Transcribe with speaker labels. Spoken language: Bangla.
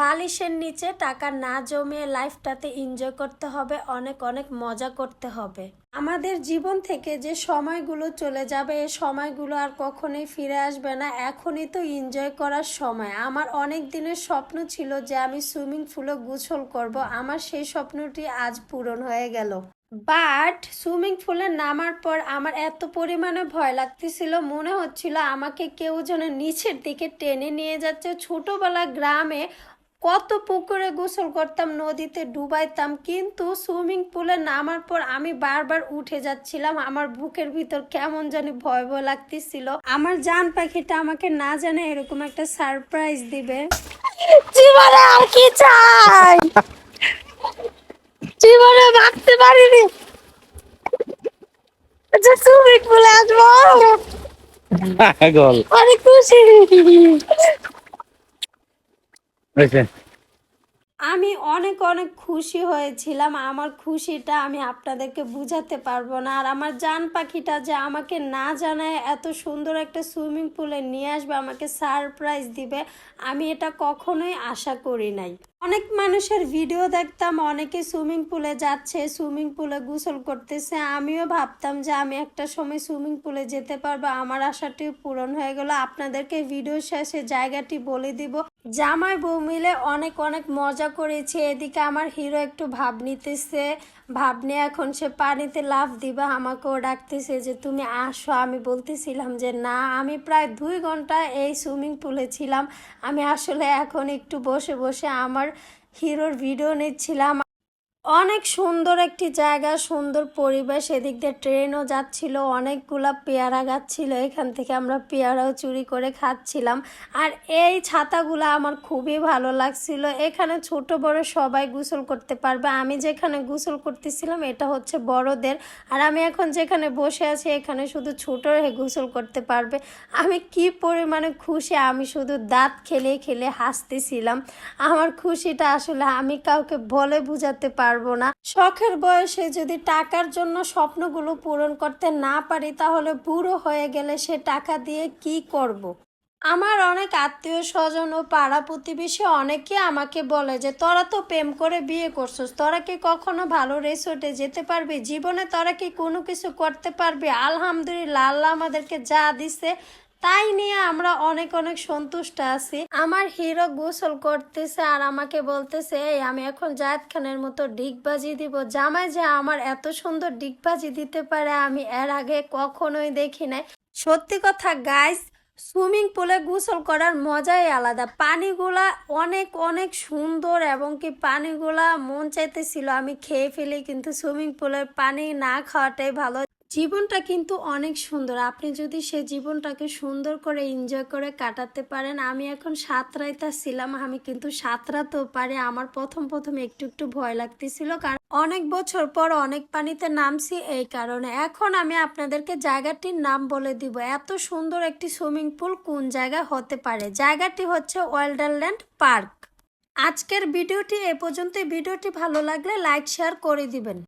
Speaker 1: বালিশের নিচে টাকা না জমিয়ে লাইফটাতে এনজয় করতে হবে, অনেক অনেক মজা করতে হবে। আমাদের জীবন থেকে যে সময়গুলো চলে যাবে, এ সময়গুলো আর কখনোই ফিরে আসবে না। এখনই তো এনজয় করার সময়। আমার অনেক দিনের স্বপ্ন ছিল যে আমি সুইমিং পুলে গোসল করব। আমার সেই স্বপ্নটি আজ পূরণ হয়ে গেল। বাট সুইমিং পুলে নামার পর আমার এত পরিমাণে ভয় লাগতেছিল। মনে হচ্ছিল আমাকে কেউ যেন নিচের দিকে টেনে নিয়ে যাচ্ছে। ছোটবেলা গ্রামে কত পুকুরে গোসল করতাম নদীতে ডুবাইতাম কিন্তু সুইমিং পুলে নামার পর আমি বারবার উঠে যাচ্ছিলাম। আমার বুকের ভিতর কেমন জানি ভয় ভয় লাগতেছিল। আমার জান পাখিটা আমাকে না জানে এরকম একটা সারপ্রাইজ দিবে। জীবনে আর কি চাই? জীবনে ভাবতে পারিনি যে সুইমিং পুলে আসব। অনেক খুশি। আমি অনেক অনেক খুশি হয়েছিলাম। আমার খুশিটা আমি আপনাদেরকে বুঝাতে পারব না। আর আমার জান পাখিটা যে আমাকে না জানায় এত সুন্দর একটা সুইমিং পুলে নিয়ে আসবে, আমাকে সারপ্রাইজ দিবে, আমি এটা কখনোই আশা করি নাই। অনেক মানুষের ভিডিও দেখতাম, অনেকে সুইমিং পুলে যাচ্ছে, সুইমিং পুলে গোসল করতেছে। আমিও ভাবতাম যে আমি একটা সময় সুইমিং পুলে যেতে পারব। আমার আশাটি পূরণ হয়ে গেল। আপনাদেরকে ভিডিও শেষে জায়গাটি বলে দিব। জামাই বউ মিলে অনেক অনেক মজা করেছি। এদিকে আমার হিরো একটু ভাব নিতেছে। ভাব নিয়ে এখন সে পানিতে লাফ দিবা, আমাকেও ডাকতেছে যে, তুমি আসো। আমি বলতেছিলাম যে, না। আমি প্রায় দুই ঘণ্টা এই সুইমিং পুলে ছিলাম। আমি আসলে এখন একটু বসে বসে আমার হিরোর ভিডিও নিচ্ছিলাম। অনেক সুন্দর একটি জায়গা, সুন্দর পরিবেশ। এদিক দিয়ে ট্রেনও যাচ্ছিল, অনেকগুলা পেয়ারা গাছ ছিল। এখান থেকে আমরা পেয়ারাও চুরি করে খাচ্ছিলাম। আর এই ছাতাগুলো আমার খুবই ভালো লাগছিল। এখানে ছোট বড় সবাই গোসল করতে পারবে। আমি যেখানে গোসল করতেছিলাম, এটা হচ্ছে বড়দের। আর আমি এখন যেখানে বসে আছি, এখানে শুধু ছোটরা গোসল করতে পারবে। আমি কি পরিমাণে খুশি, আমি শুধু দাঁত খেলে খেলে হাসতেছিলাম। আমার খুশিটা আসলে আমি কাউকে বলে বুঝাতে পারব না। শখের বয়সে যদি টাকার জন্য স্বপ্নগুলো পূরণ করতে না পারি, তাহলে বুড়ো হয়ে গেলে সে টাকা দিয়ে কি করব। আমার অনেক আত্মীয় স্বজন ও পাড়া প্রতিবেশী অনেকে আমাকে বলে যে, তোরা তো প্রেম করে বিয়ে করছিস, তোরা কি কখনো ভালো রেসর্টে যেতে পারবি? জীবনে তোরা কি কোনো কিছু করতে পারবি? আলহামদুলিল্লাহ, আল্লাহ আমাদেরকে যা দিছে তাই নিয়ে আমরা অনেক অনেক সন্তুষ্ট আছি। আমার হিরো গোসল করতেছে আর আমাকে বলতেছে আমি এখন জায়দ খানের মতো ডিগবাজি দিব। জামাই যে আমার এত সুন্দর ডিগবাজি দিতে পারে, আমি এর আগে কখনোই দেখি নাই। সত্যি কথা গাইস সুইমিং পুলে গোসল করার মজাই আলাদা। পানিগুলা অনেক অনেক সুন্দর এবং কি পানিগুলা মন চাইতেছিল আমি খেয়ে ফেলি, কিন্তু সুইমিং পুলের পানি না খাওয়াটাই ভালো। জীবনটা কিন্তু অনেক সুন্দর। আপনি যদি সে জীবনটাকে সুন্দর করে এনজয় করে কাটাতে পারেন, আমি এখন সাঁতরাইতা ছিলাম, আমি কিন্তু সাঁতরাতেও পারে। আমার প্রথম প্রথম একটু একটু ভয় লাগতেছিল, কারণ অনেক বছর পর অনেক পানিতে নামছি এই কারণে। এখন আমি আপনাদেরকে জায়গাটির নাম বলে দিব। এত সুন্দর একটি সুইমিং পুল কোন জায়গায় হতে পারে? জায়গাটি হচ্ছে ওয়াইল্ডারল্যান্ড পার্ক। আজকের ভিডিওটি এ পর্যন্ত ভিডিওটি ভালো লাগলে লাইক, শেয়ার করে দিবেন।